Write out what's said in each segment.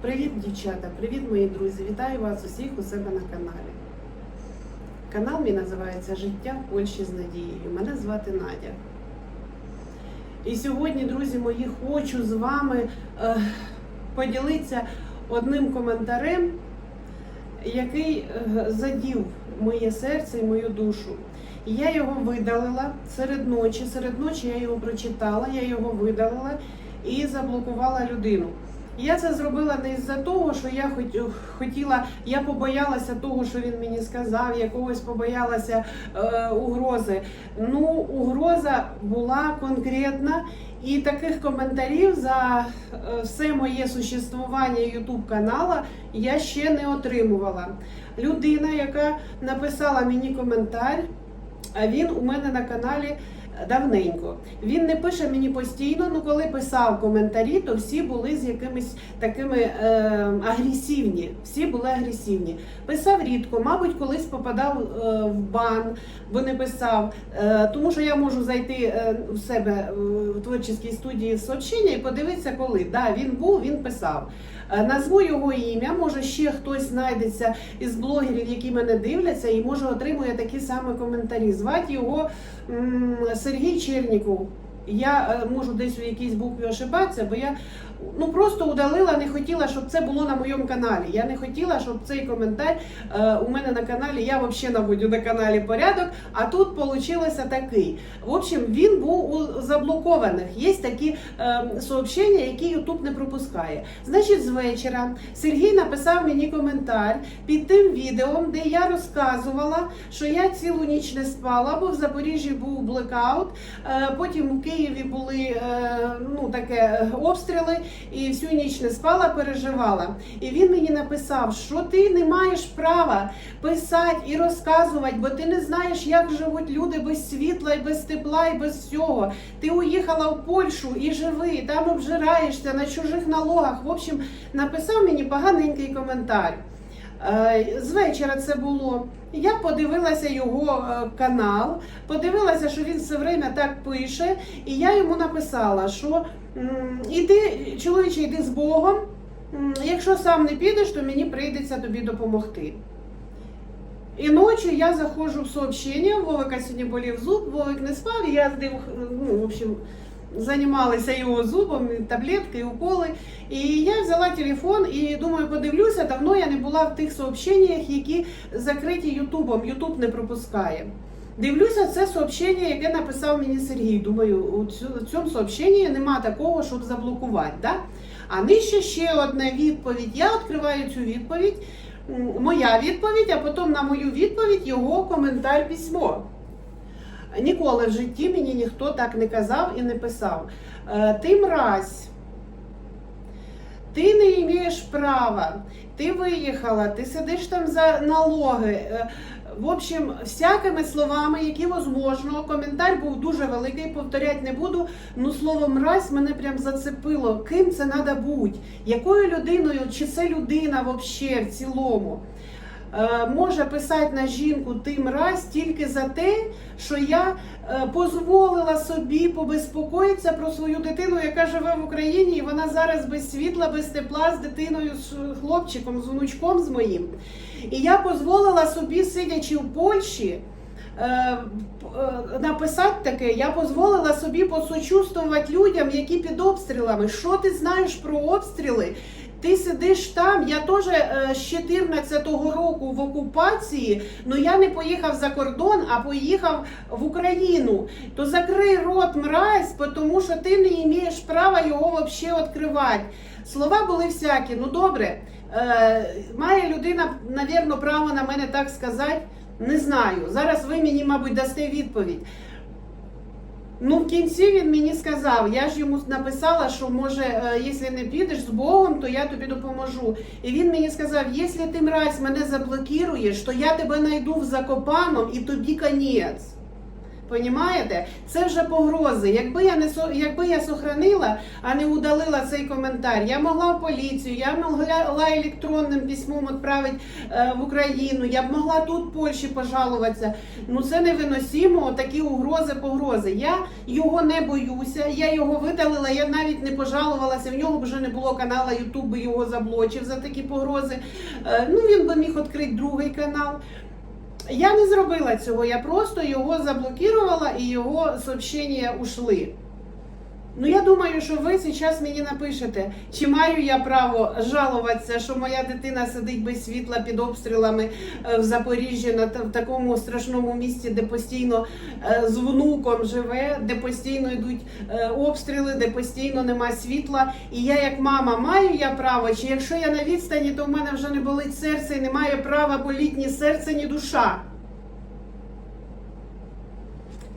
Привіт, дівчата! Привіт, мої друзі! Вітаю вас усіх у себе на каналі. Канал мій називається Життя Польщі з надією. Мене звати Надя. І сьогодні, друзі мої, хочу з вами е, поділитися одним коментарем, який е, задів моє серце і мою душу. Я його видалила серед ночі. Серед ночі я його прочитала, я його видалила і заблокувала людину. Я це зробила не із-за того, що я хотіла, я побоялася того, що він мені сказав, якогось побоялася е, угрози. Ну, угроза була конкретна, і таких коментарів за е, все моє существування YouTube канала я ще не отримувала. Людина, яка написала мені коментар, він у мене на каналі давненько. Він не пише мені постійно, ну коли писав коментарі, то всі були з якимись такими е, агресивні. Всі були агресивні. Писав рідко, мабуть, колись попадав е, в бан, бо не писав. Е, тому що я можу зайти е, в себе в творчій студії в сообщення і подивитися, коли. Да, він був, він писав. Е, Назву його ім'я, може ще хтось знайдеться із блогерів, які мене дивляться, і може отримує такі самі коментарі. Звати його Сергій Черніков. Я е, можу десь у якійсь букві ошибатися, бо я ну просто удалила, не хотіла, щоб це було на моєму каналі. Я не хотіла, щоб цей коментар е, у мене на каналі. Я взагалі наводю на каналі порядок, а тут вийшло такий. В общем, він був у заблокованих. Є такі е, сообщення, які YouTube не пропускає. Значить, з вечора Сергій написав мені коментар під тим відео, де я розказувала, що я цілу ніч не спала, бо в Запоріжжі був блекаут. Е, Потім у Києві були е, ну таке обстріли, і всю ніч не спала, переживала. І він мені написав, що ти не маєш права писати і розказувати, бо ти не знаєш, як живуть люди без світла, і без тепла, і без всього. Ти уїхала в Польщу і живи, там обжираєшся на чужих налогах. В общем, написав мені поганенький коментар. Е, З вечора це було. Я подивилася його е, канал, подивилася, що він все время так пише, і я йому написала, що іди, чоловіче, йди з Богом. Якщо сам не підеш, то мені прийдеться тобі допомогти. І ночі я заходжу в сообщення, Вовика сьогодні болів зуб, Вовик не спав, і я з ну, в общем, займалися його зубом, таблетки, уколи. І я взяла телефон і думаю, подивлюся, давно я не була в тих сообщеннях, які закриті Ютубом. Ютуб не пропускає. Дивлюся, це сообщення, яке написав мені Сергій. Думаю, у цьому сообщенні нема такого, щоб заблокувати. Да? А нижче ще одна відповідь. Я відкриваю цю відповідь. Моя відповідь, а потім на мою відповідь його коментар письмо. Ніколи в житті мені ніхто так не казав і не писав. Е, Ти мразь, ти не маєш права, ти виїхала, ти сидиш там за налоги. Е, В общем, всякими словами, які возможно, коментар був дуже великий, повторяти не буду. Ну слово мразь мене прям зацепило. Ким це треба бути? Якою людиною, чи це людина взагалі в цілому? Е, може писати на жінку ти мразь тільки за те, що я е, дозволила собі побезпокоїтися про свою дитину, яка живе в Україні, і вона зараз без світла, без тепла, з дитиною, з хлопчиком, з внучком з моїм. І я дозволила собі, сидячи в Польщі, е, е, написати таке, я дозволила собі посочувствувати людям, які під обстрілами. Що ти знаєш про обстріли? Ти сидиш там, я теж е, з 14-го року в окупації, але я не поїхав за кордон, а поїхав в Україну. То закрий рот мразь, тому що ти не маєш права його взагалі відкривати. Слова були всякі. Ну добре, е, має людина, навірно, право на мене так сказати. Не знаю. Зараз ви мені, мабуть, дасте відповідь. Ну, в кінці він мені сказав, я ж йому написала, що може, е, якщо не підеш з Богом, то я тобі допоможу. І він мені сказав, якщо ти мразь мене заблокуєш, то я тебе знайду в Закопаном і тобі конець. Понімаєте? Це вже погрози. Якби я не со- якби я сохранила, а не удалила цей коментар, я могла в поліцію, я могла електронним письмом відправити е, в Україну, я б могла тут Польщі пожалуватися. Ну це невиносимо, такі угрози, погрози. Я його не боюся, я його видалила, я навіть не пожалувалася. В нього вже не було каналу, Ютуб його заблочив за такі погрози. Е, Ну він би міг відкрити другий канал. Я не зробила цього, я просто його заблокувала і його сообщення ушли. Ну, я думаю, що ви зараз мені напишете, чи маю я право жалуватися, що моя дитина сидить без світла під обстрілами е, в Запоріжжі на в такому страшному місці, де постійно е, з внуком живе, де постійно йдуть е, обстріли, де постійно нема світла. І я, як мама, маю я право, чи якщо я на відстані, то в мене вже не болить серце і немає права боліть ні серце, ні душа.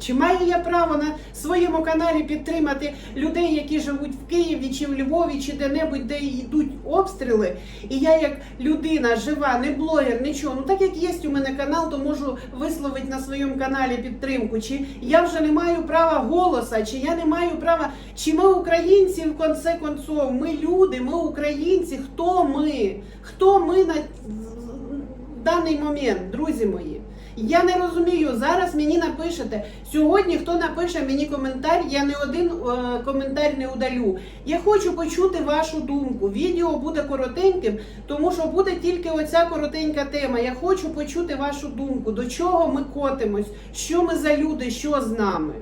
Чи маю я право на своєму каналі підтримати людей, які живуть в Києві чи в Львові, чи де-небудь, де йдуть обстріли? І я, як людина жива, не блогер, нічого. Ну так як є у мене канал, то можу висловити на своєму каналі підтримку. Чи я вже не маю права голоса, чи я не маю права, чи ми українці в конце концов, ми люди, ми українці. Хто ми? Хто ми на даний момент, друзі мої? Я не розумію. Зараз мені напишете. Сьогодні хто напише мені коментар, я не один е, коментар не удалю. Я хочу почути вашу думку. Відео буде коротеньким, тому що буде тільки оця коротенька тема. Я хочу почути вашу думку, до чого ми котимось, що ми за люди, що з нами.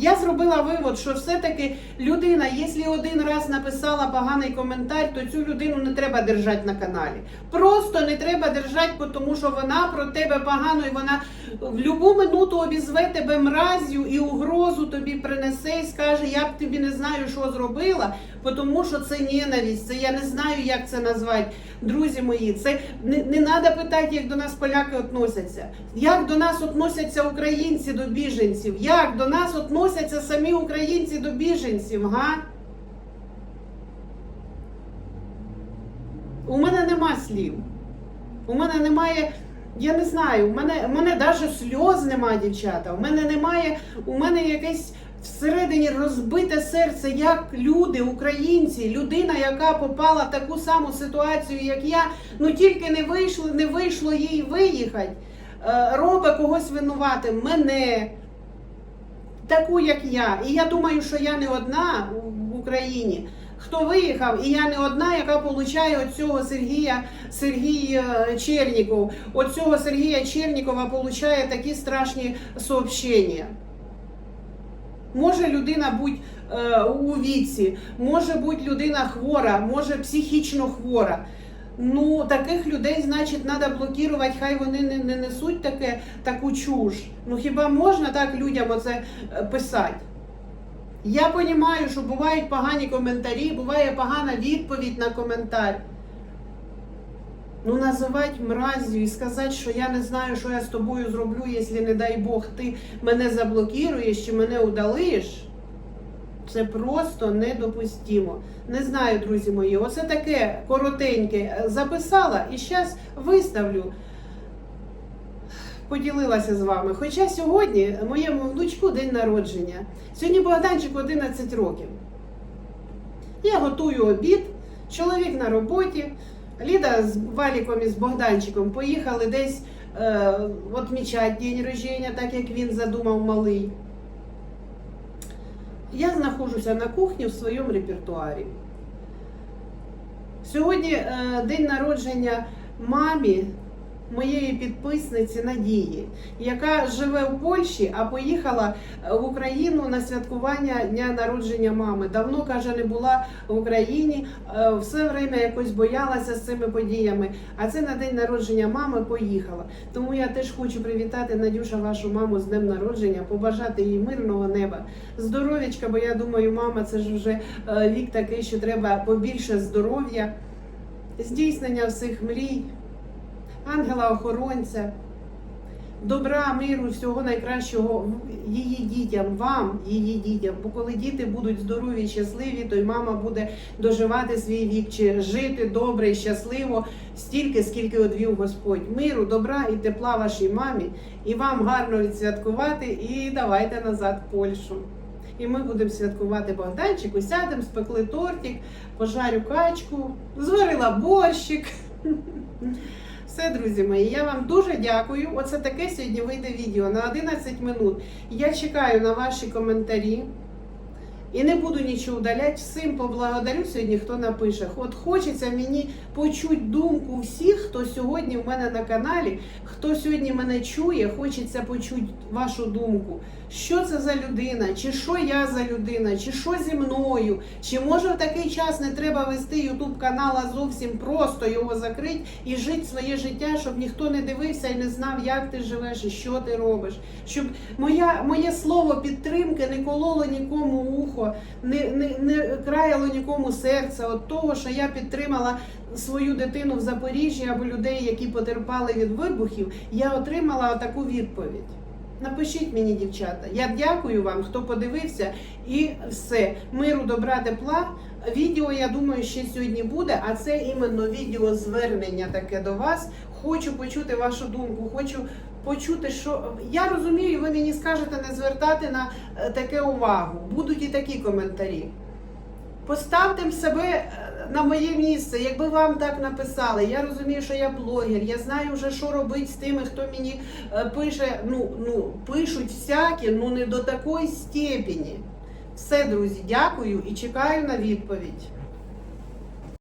Я зробила вивод, що все-таки людина, якщо один раз написала поганий коментар, то цю людину не треба держати на каналі. Просто не треба держати, тому що вона про тебе погано і вона в будь-яку минуту обізве тебе мразю і угрозу тобі принесе і скаже, я б тобі не знаю, що зробила, тому що це ненависть, це я не знаю, як це назвати. Друзі мої, це не, треба питати, як до нас поляки относяться. Як до нас относяться українці до біженців? Як до нас относяться самі українці до біженців? Га? У мене нема слів. У мене немає. Я не знаю, у мене, у мене навіть сльоз немає, дівчата. У мене немає, у мене якесь всередині розбите серце, як люди, українці, людина, яка попала в таку саму ситуацію, як я, ну тільки не вийшло, не вийшло їй виїхати, е, робить когось винуватим, мене, таку, як я. І я думаю, що я не одна в Україні. Хто виїхав, і я не одна, яка получає от цього Сергія Сергій е, Черніков. От цього Сергія Чернікова получає такі страшні сообщення. Може людина бути е, у віці, може бути людина хвора, може психічно хвора. Ну, таких людей, значить, треба блокувати, хай вони не, не несуть таке, таку чуш. Ну хіба можна так людям оце е, писати? Я розумію, що бувають погані коментарі, буває погана відповідь на коментар. Ну, називати мразю і сказати, що я не знаю, що я з тобою зроблю, якщо, не дай Бог, ти мене заблокуєш чи мене удалиш. Це просто недопустимо. Не знаю, друзі мої, оце таке коротеньке записала і зараз виставлю. Поділилася з вами. Хоча сьогодні моєму внучку день народження. Сьогодні Богданчику 11 років. Я готую обід, чоловік на роботі. Ліда з Валіком і з Богданчиком поїхали десь е, відмічати день рождення, так як він задумав малий. Я знаходжуся на кухні в своєму репертуарі. Сьогодні е, день народження мамі моєї підписниці Надії, яка живе в Польщі, а поїхала е, в Україну на святкування дня народження мами. Давно каже, не була в Україні, е, все время якось боялася з цими подіями. А це на день народження мами поїхала. Тому я теж хочу привітати Надюша, вашу маму з днем народження, побажати їй мирного неба, здоров'ячка, бо я думаю, мама, це ж вже е, вік такий, що треба побільше здоров'я, здійснення всіх мрій ангела-охоронця. добра, миру, всього найкращого її дітям, вам, її дітям. Бо коли діти будуть здорові, щасливі, то й мама буде доживати свій вік чи жити добре і щасливо стільки, скільки одвів Господь. Миру, добра і тепла вашій мамі, і вам гарно відсвяткувати. І давайте назад в Польщу. І ми будемо святкувати Богданчику, сядемо, спекли тортик, пожарю качку, зварила борщик. Все, друзі мої, я вам дуже дякую. Оце таке сьогодні вийде відео на 11 минут. Я чекаю на ваші коментарі. І не буду нічого удаляти. Всім поблагодарю сьогодні, хто напише. От хочеться мені почути думку всіх, хто сьогодні в мене на каналі, хто сьогодні мене чує, хочеться почути вашу думку. Що це за людина, чи що я за людина, чи що зі мною, чи може в такий час не треба вести Ютуб канал, а зовсім просто його закрити і жити своє життя, щоб ніхто не дивився і не знав, як ти живеш і що ти робиш. Щоб моя, моє слово підтримки не кололо нікому ухо, не, не, не краяло нікому серце від того, що я підтримала свою дитину в Запоріжжі або людей, які потерпали від вибухів, я отримала таку відповідь. Напишіть мені, дівчата. Я дякую вам, хто подивився, і все. Миру, добра, тепла. Відео, я думаю, ще сьогодні буде, а це іменно відео звернення таке до вас. Хочу почути вашу думку, хочу почути, що я розумію, ви мені скажете не звертати на е, таке увагу. Будуть і такі коментарі. Поставте себе е, на моє місце, якби вам так написали. Я розумію, що я блогер, я знаю вже, що робити з тими, хто мені е, пише, ну, ну, пишуть всякі, ну не до такої степені. Все, друзі, дякую і чекаю на відповідь.